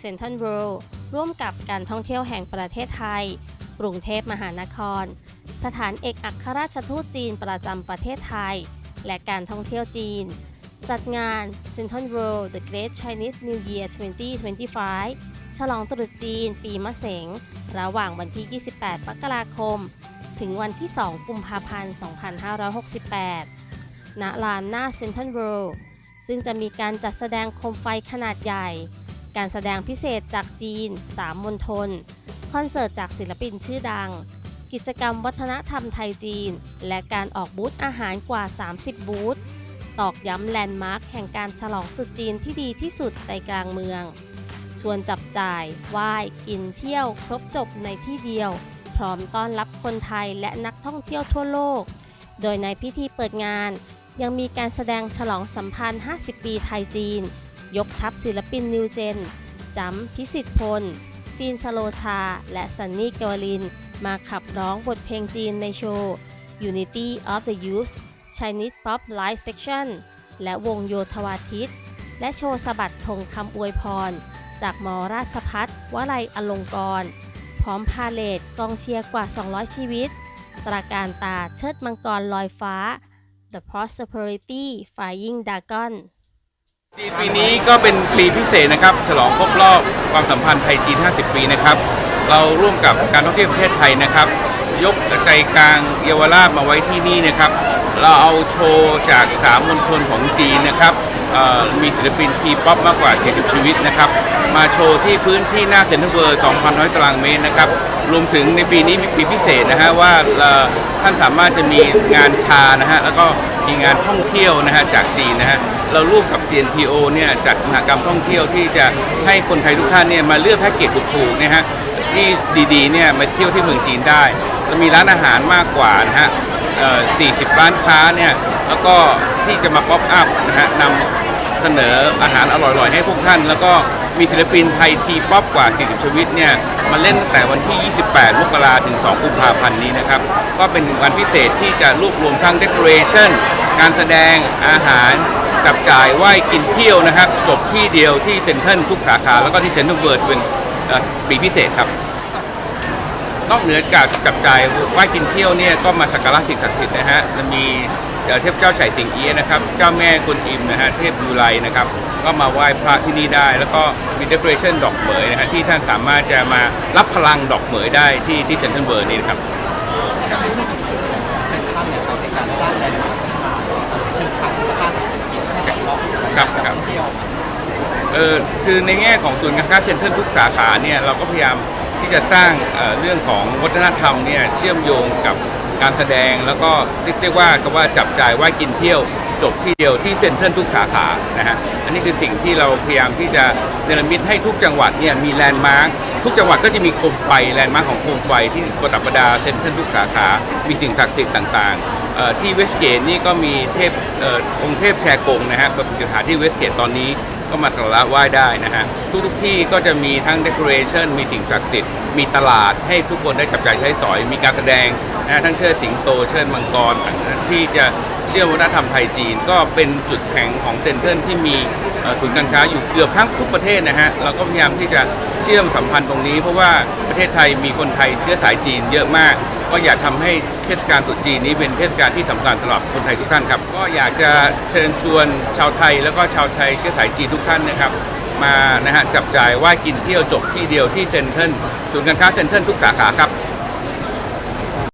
เซ็นทรัลเวิลด์ร่วมกับการท่องเที่ยวแห่งประเทศไทย กรุงเทพมหานคร สถานเอกอัครราชทูตจีนประจำประเทศไทย และการท่องเที่ยวจีน จัดงาน Central World The Great Chinese New Year 2025 ฉลองตรุษจีนปีมะเสง ระหว่างวันที่ 28 มกราคม ถึงวันที่ 2 กุมภาพันธ์ 2568 ณ ลานหน้า Central World ซึ่งจะมีการจัดแสดงโคมไฟขนาดใหญ่ การแสดงพิเศษจากจีน 3มณฑล คอนเสิร์ตจากศิลปินชื่อดัง กิจกรรมวัฒนธรรมไทยจีน และการออกบูธอาหารกว่า 30 บูธ ตอกย้ำแลนด์มาร์คแห่งการฉลองตรุษจีนที่ดีที่สุดใจกลางเมือง ชวนจับจ่ายไหว้กินเที่ยว ครบจบในที่เดียว พร้อมต้อนรับคนไทยและนักท่องเที่ยวทั่วโลก โดยในพิธีเปิดงาน ยังมีการแสดงฉลองสัมพันธ์ 50 ปีไทยจีน ยกทัพศิลปินนิวเจนจำพิสิทธิพล ฟีนสโลชา และซันนี่เกวลิน มาขับร้องบทเพลงจีนในโชว์ Unity of the Youth Chinese Pop Live Section และวงโยธวาทิต และโชว์สะบัดธงคำอวยพร จากมอราชพัฒวลัยอลงกร พร้อมพาเลทกองเชียร์กว่า 200 ชีวิต ตราการตาเชิดมังกรลอยฟ้า The Prosperity Flying Dragon จีปีนี้ก็เป็นปีพิเศษนะครับ ฉลองครบรอบความสัมพันธ์ไทยจีน 50 ปีนะครับ เราร่วมกับการท่องเที่ยวประเทศไทยนะครับ ยกใจกลางเยาวราชมาไว้ที่นี่นะครับ เราเอาโชว์จากสามมณฑลของจีนนะครับมีศิลปินทีป๊อปมากกว่า 70 ชีวิตนะครับ มาโชว์ที่พื้นที่หน้าเซ็นทรัลเวิร์2,000 ตารางเมตรนะครับ รวมถึงในปีนี้มีปีพิเศษนะฮะว่าเอ่อ ท่านสามารถจะมีงานชานะฮะแล้วก็มีงานท่องเที่ยวนะฮะจากจีนนะฮะเราร่วมกับ CNTO เนี่ยจัดมหกรรมท่องเที่ยวที่จะให้คนไทยทุกท่านเนี่ยมาเลือกแพ็กเกจถูกๆนะฮะที่ดีๆเนี่ยมาเที่ยวที่เมืองจีนได้เรามีร้านอาหารมากกว่านะฮะ40 ร้านค้าเนี่ยแล้วก็ที่จะมาป๊อปอัพนะฮะนำเสนออาหารอร่อยๆให้พวกท่าน แล้วก็ มีศิลปินไทยทีป๊อปกว่า 40 ชีวิตเนี่ยมาเล่นตั้งแต่วันที่ 28 มกราถึง 2 กุมภาพันธ์นี้นะครับ ก็เป็นวันพิเศษที่จะรวบรวมทั้งเด o อเรชันการแสดงอาหาร จับจ่ายไหว้กินเที่ยวนะครับ จบที่เดียวที่เซ็นทรัลทุกสาขา แล้วก็ที่เซ็นทรัลเวิร์ดเป็นปีพิเศษครับนอกเหนือจากจับจ่ายไหว้กินเที่ยวเนี่ยก็มาสักการะสิ่งศักดิ์สิทธิ์นะฮะจะมี เทพเจ้าไฉสิงเอียนะครับ เจ้าแม่กุนอิมนะฮะเทพยูไลนะครับ ก็มาไหว้พระที่นี่ได้ แล้วก็มีเด o อเรชันดอกเหมยนะฮะที่ท่านสามารถจะมารับพลังดอกเหมยได้ที่ที่เซ็นทรัลเวิร์นี่นะครับเซ็นทรัลเนี่ยเราในการสร้างแลนด์มาร์คเชิงทางพุทธภาพเศรษฐกิจให้สอองกับครับการครับท่องเที่ยวเออคือในแง่ของศูนย์การค้าเซ็นทรัลทุกสาขาเนี่ยเราก็พยายามที่จะสร้างเเรื่องของวัฒนธรรมเนี่ยเชื่อมโยงกับ การแสดงแล้วก็เรียกได้ว่าก็ว่าจับจ่ายว่ากินเที่ยวจบที่เดียวที่เซ็นทรัลทุกสาขานะฮะอันนี้คือสิ่งที่เราพยายามที่จะเนรมิตให้ทุกจังหวัดเนี่ยมีแลนด์มาร์คทุกจังหวัดก็จะมีโคมไฟแลนด์มาร์คของโคมไฟที่ประดับประดาเซ็นทรัลทุกสาขา มีสิ่งศักดิ์สิทธิ์ต่างๆเอ่อที่เวสเกตนี่ก็มีเทพเอ่อองค์เทพแชร์กงนะฮะประดิษฐานที่เวสเกตตอนนี้ ก็มาสักการะไหว้ได้นะฮะทุกทุกที่ก็จะมีทั้งเดคอเรชันมีสิ่งศักดิ์สิทธิ์มีตลาดให้ทุกคนได้จับจ่ายใช้สอย มีการแสดงนะทั้งเชิดสิงโตเชิดมังกรต่างที่จะเชื่อมวัฒนธรรมไทยจีน ก็เป็นจุดแข็งของเซ็นเตอร์ที่มี ศูนย์การค้าอยู่เกือบทั้งทุกประเทศนะฮะเราก็พยายามที่จะเชื่อมสัมพันธ์ตรงนี้ เพราะว่าประเทศไทยมีคนไทยเชื้อสายจีนเยอะมาก ก็อยากทำให้เทศกาลตรุษจีนนี้เป็นเทศกาลที่สำคัญสำหรับคนไทยทุกท่านครับ ก็อยากจะเชิญชวนชาวไทย แล้วก็ชาวไทยเชื้อสายจีนทุกท่านนะครับมานะฮะจับจ่ายไหว่ากินเที่ยวจบที่เดียวที่เซ็นทรัลศูนย์การค้าเซ็นทรัลทุกสาขาครับ